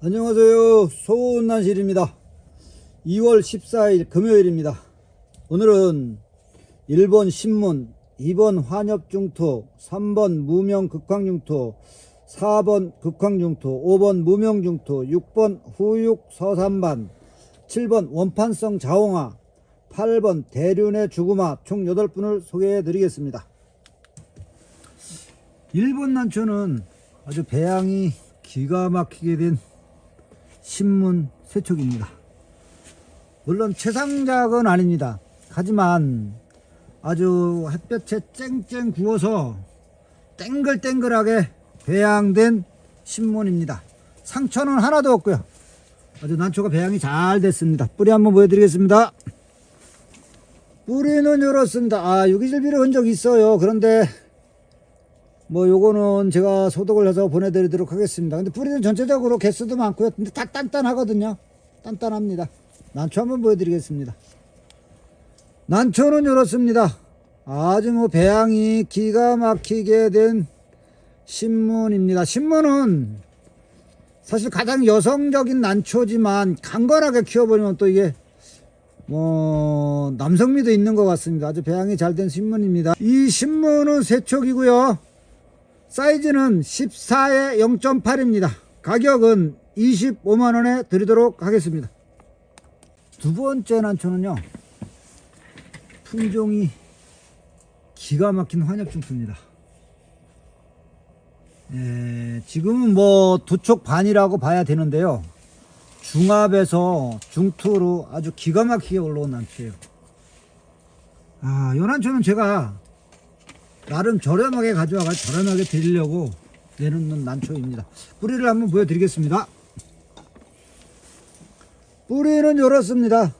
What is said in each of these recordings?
안녕하세요. 소운난실입니다. 2월 14일 금요일입니다. 오늘은 1번 신문, 2번 환엽중토, 3번 무명극황중토, 4번 극황중토, 5번 무명중토, 6번 후육서산반, 7번 원판성 자홍아, 8번 대륜의 주구마 총 8분을 소개해 드리겠습니다. 1번 난초는 아주 배양이 기가 막히게 된 신문 세척입니다. 물론 최상작은 아닙니다. 하지만 아주 햇볕에 쨍쨍 구워서 땡글땡글하게 배양된 신문입니다. 상처는 하나도 없고요. 아주 난초가 배양이 잘 됐습니다. 뿌리 한번 보여드리겠습니다. 뿌리는 이렇습니다. 아, 유기질비를 흔적 있어요. 그런데 뭐 요거는 제가 소독을 해서 보내드리도록 하겠습니다. 근데 뿌리는 전체적으로 개수도 많고요. 근데 다 단단하거든요. 단단합니다. 난초 한번 보여드리겠습니다. 난초는 이렇습니다. 아주 뭐 배양이 기가 막히게 된 신문입니다. 신문은 사실 가장 여성적인 난초지만 강건하게 키워보면 또 이게 뭐 남성미도 있는 것 같습니다. 아주 배양이 잘 된 신문입니다. 이 신문은 세촉이고요. 사이즈는 14에 0.8입니다. 가격은 25만원에 드리도록 하겠습니다. 두 번째 난초는요. 품종이 기가 막힌 환엽중투입니다. 예, 지금은 뭐두쪽 반이라고 봐야 되는데요. 중압에서 중투로 아주 기가 막히게 올라온 난초예요. 아, 요 난초는 제가 나름 저렴하게 가져와가 저렴하게 드리려고 내놓는 난초입니다. 뿌리를 한번 보여드리겠습니다. 뿌리는 이렇습니다.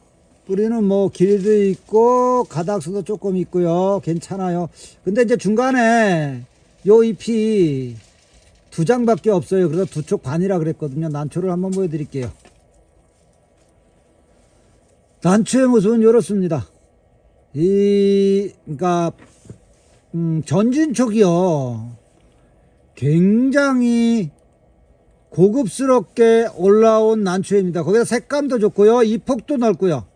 뿌리는 뭐 길이도 있고 가닥수도 조금 있고요. 괜찮아요. 근데 이제 중간에 요 잎이 두 장밖에 없어요. 그래서 두 쪽 반이라 그랬거든요. 난초를 한번 보여드릴게요. 난초의 모습은 이렇습니다. 이, 그러니까 음, 전진촉이요. 굉장히 고급스럽게 올라온 난초입니다. 거기다 색감도 좋고요. 이 폭도 넓고요.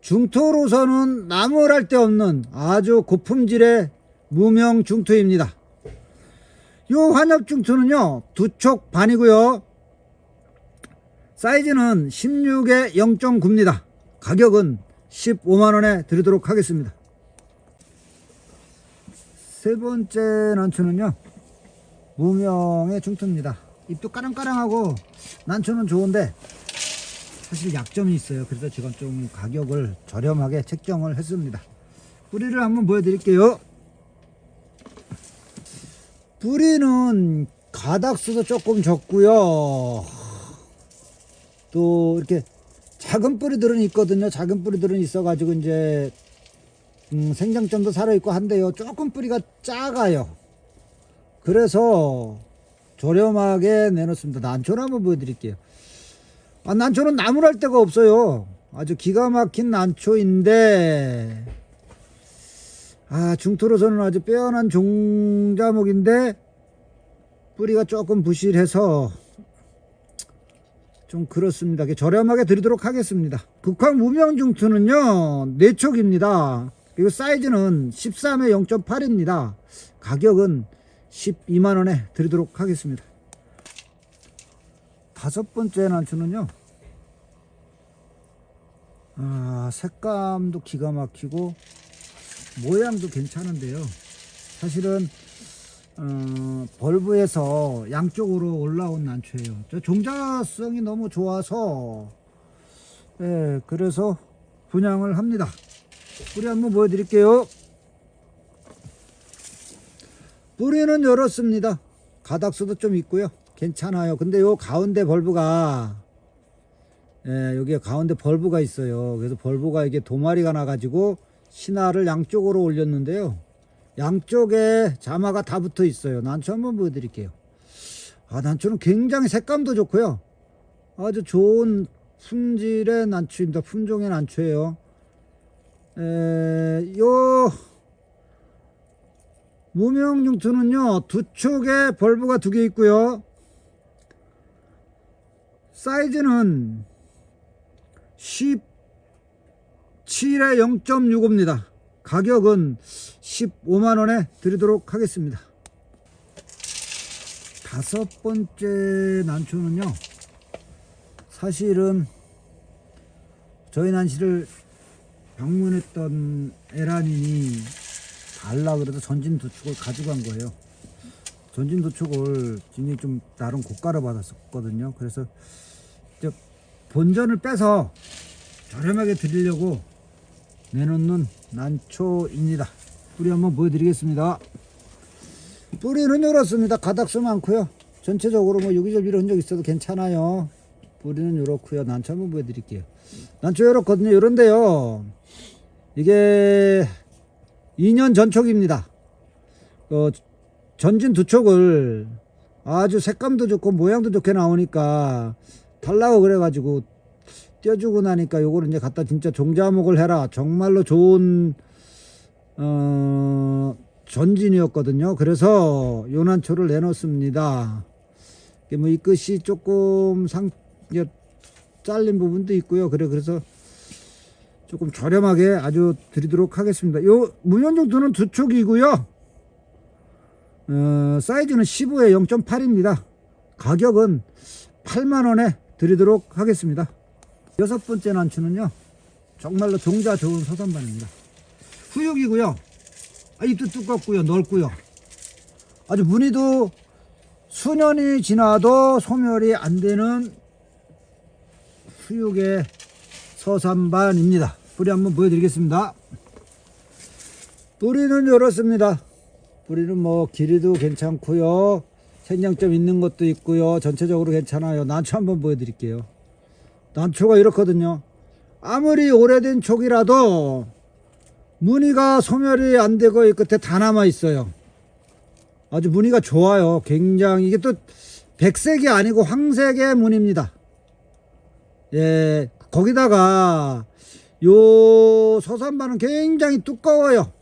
중토로서는 나무랄 데 없는 아주 고품질의 무명 중토입니다. 요 환엽 중토는요. 두 촉 반이고요. 사이즈는 16에 0.9입니다. 가격은 15만원에 드리도록 하겠습니다. 세 번째 난초는요 무명의 중투입니다. 잎도 까랑까랑하고 난초는 좋은데 사실 약점이 있어요. 그래서 제가 좀 가격을 저렴하게 책정을 했습니다. 뿌리를 한번 보여드릴게요. 뿌리는 가닥수도 조금 적고요. 또 이렇게 작은 뿌리들은 있거든요. 작은 뿌리들은 있어 가지고 이제 음, 생장점도 살아있고 한데요. 조금 뿌리가 작아요. 그래서 저렴하게 내놓습니다. 난초를 한번 보여드릴게요. 아, 난초는 나무랄 데가 없어요. 아주 기가 막힌 난초인데, 아, 중토로서는 아주 빼어난 종자목인데, 뿌리가 조금 부실해서, 좀 그렇습니다. 저렴하게 드리도록 하겠습니다. 극황 무명중투는요, 내촉입니다. 그리고 사이즈는 13에 0.8입니다. 가격은 12만원에 드리도록 하겠습니다. 다섯 번째 난초는요. 아, 색감도 기가 막히고 모양도 괜찮은데요. 사실은 어, 벌브에서 양쪽으로 올라온 난초예요. 저 종자성이 너무 좋아서 예, 그래서 분양을 합니다. 뿌리 한번 보여드릴게요. 뿌리는 열었습니다. 가닥수도 좀 있고요. 괜찮아요. 근데 요 가운데 벌브가 예, 여기에 가운데 벌브가 있어요. 그래서 벌브가 이게 도마리가 나가지고 신화를 양쪽으로 올렸는데요. 양쪽에 자마가 다 붙어 있어요. 난초 한번 보여드릴게요. 아, 난초는 굉장히 색감도 좋고요. 아주 좋은 품질의 난초입니다. 품종의 난초예요. 에, 요 무명중투는요 두 쪽에 벌브가 두 개 있고요 사이즈는 17에 0.65입니다. 가격은 15만원에 드리도록 하겠습니다. 다섯 번째 난초는요, 사실은 저희 난시를 방문했던 에라님이 달라 그래서 전진 도축을 가져간 거예요. 전진 도축을 굉장히 좀 나름 고가로 받았었거든요. 그래서 이제 본전을 빼서 저렴하게 드리려고 내놓는 난초입니다. 뿌리 한번 보여드리겠습니다. 뿌리는 이렇습니다. 가닥수 많고요. 전체적으로 뭐 여기저기 흔적 있어도 괜찮아요. 뿌리는 이렇고요. 난초 한번 보여드릴게요. 난초 이렇거든요. 이런데요. 이게 2년 전촉입니다. 어, 전진 두 촉을 아주 색감도 좋고 모양도 좋게 나오니까 달라고 그래가지고 떼어주고 나니까 요거를 이제 갖다 진짜 종자목을 해라. 정말로 좋은 어, 전진이었거든요. 그래서 요난초를 내놓습니다. 이게 뭐이 끝이 조금 상 이게 잘린 부분도 있고요. 그래 그래서 조금 저렴하게 아주 드리도록 하겠습니다. 요 무연정도는 두 촉이고요. 어, 사이즈는 15에 0.8입니다. 가격은 8만원에 드리도록 하겠습니다. 여섯 번째 난추는요. 정말로 종자 좋은 서산반입니다. 후육이고요. 아, 잎도 두껍고요. 넓고요. 아주 무늬도 수년이 지나도 소멸이 안 되는 후육의 서산반입니다. 뿌리 한번 보여드리겠습니다. 뿌리는 이렇습니다. 뿌리는 뭐 길이도 괜찮고요. 생장점 있는 것도 있고요. 전체적으로 괜찮아요. 난초 한번 보여드릴게요. 난초가 이렇거든요. 아무리 오래된 촉이라도 무늬가 소멸이 안 되고 이 끝에 다 남아 있어요. 아주 무늬가 좋아요. 굉장히 이게 또 백색이 아니고 황색의 무늬입니다. 예, 거기다가 요 서산반은 굉장히 두꺼워요.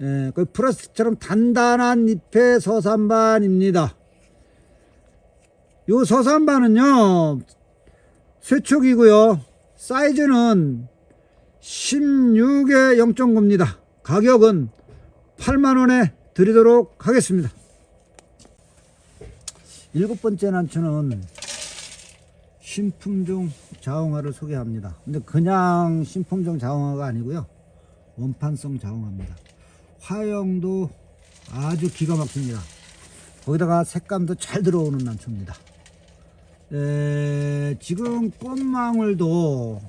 예, 그 플라스틱처럼 단단한 잎의 서산반입니다. 요 서산반은요, 쇠촉이고요. 사이즈는 16에 0.9입니다. 가격은 8만원에 드리도록 하겠습니다. 일곱 번째 난초는 신품종 자홍화를 소개합니다. 근데 그냥 신품종 자홍화가 아니고요. 원판성 자홍화입니다. 화형도 아주 기가 막힙니다. 거기다가 색감도 잘 들어오는 난초입니다. 에, 지금 꽃망울도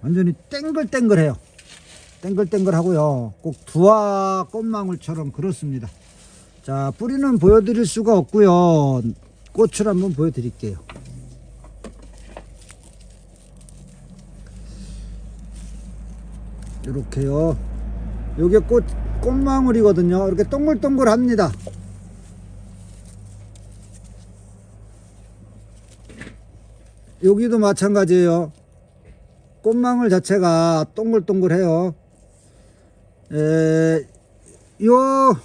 완전히 땡글땡글해요. 땡글땡글하고요. 꼭 두화 꽃망울처럼 그렇습니다. 자, 뿌리는 보여드릴 수가 없고요. 꽃을 한번 보여드릴게요. 이렇게요. 요게 꽃, 꽃망울이거든요. 이렇게 동글동글합니다. 여기도 마찬가지예요. 꽃망울 자체가 동글동글해요. 에, 요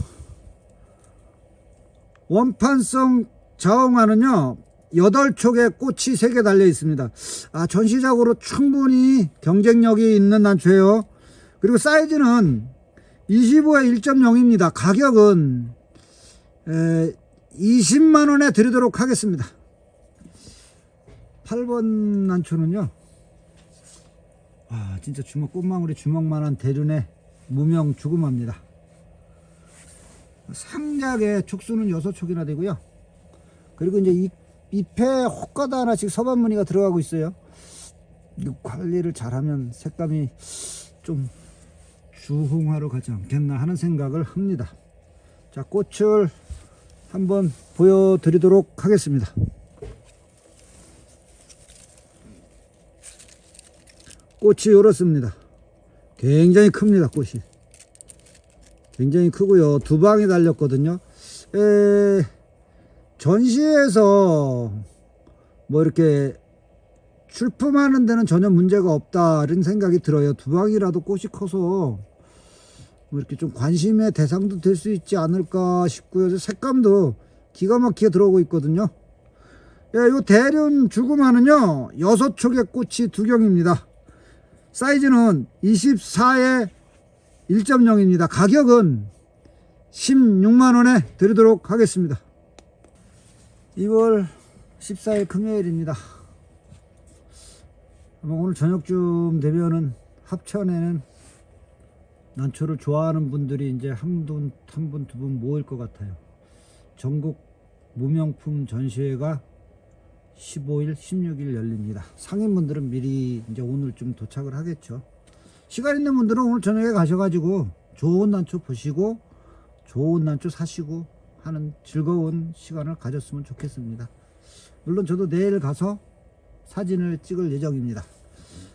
원판성 자홍화는요. 여덟 촉에 꽃이 세개 달려 있습니다. 아, 전시적으로 충분히 경쟁력이 있는 난초예요. 그리고 사이즈는 25에 1.0입니다. 가격은 에, 20만 원에 드리도록 하겠습니다. 8번 난초는요. 아, 진짜 주먹 꽃망울이 주먹만한 대륜의 무명 죽음합니다. 상작의 촉수는 6촉이나 되고요. 그리고 이제 잎, 잎에 혹가다 하나씩 서반무늬가 들어가고 있어요. 이 관리를 잘하면 색감이 좀 주홍화로 가지 않겠나 하는 생각을 합니다. 자, 꽃을 한번 보여드리도록 하겠습니다. 꽃이 이렇습니다. 굉장히 큽니다, 꽃이. 굉장히 크고요. 두 방이 달렸거든요. 에, 전시에서 뭐 이렇게 출품하는 데는 전혀 문제가 없다는 생각이 들어요. 두 방이라도 꽃이 커서 뭐 이렇게 좀 관심의 대상도 될 수 있지 않을까 싶고요. 색감도 기가 막히게 들어오고 있거든요. 예, 요 대륜 주구마는요, 여섯 촉의 꽃이 두 경입니다. 사이즈는 24에 1.0입니다. 가격은 16만원에 드리도록 하겠습니다. 2월 14일 금요일입니다. 아마 오늘 저녁쯤 되면은 합천에는 난초를 좋아하는 분들이 이제 한 분, 한 분, 두 분 모일 것 같아요. 전국 무명품 전시회가 15일, 16일 열립니다. 상인분들은 미리 이제 오늘쯤 도착을 하겠죠. 시간 있는 분들은 오늘 저녁에 가셔가지고 좋은 난초 보시고 좋은 난초 사시고 하는 즐거운 시간을 가졌으면 좋겠습니다. 물론 저도 내일 가서 사진을 찍을 예정입니다.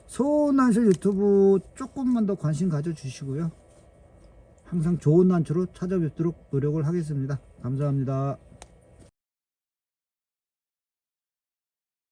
소난실 유튜브 조금만 더 관심 가져주시고요. 항상 좋은 난초로 찾아뵙도록 노력을 하겠습니다. 감사합니다.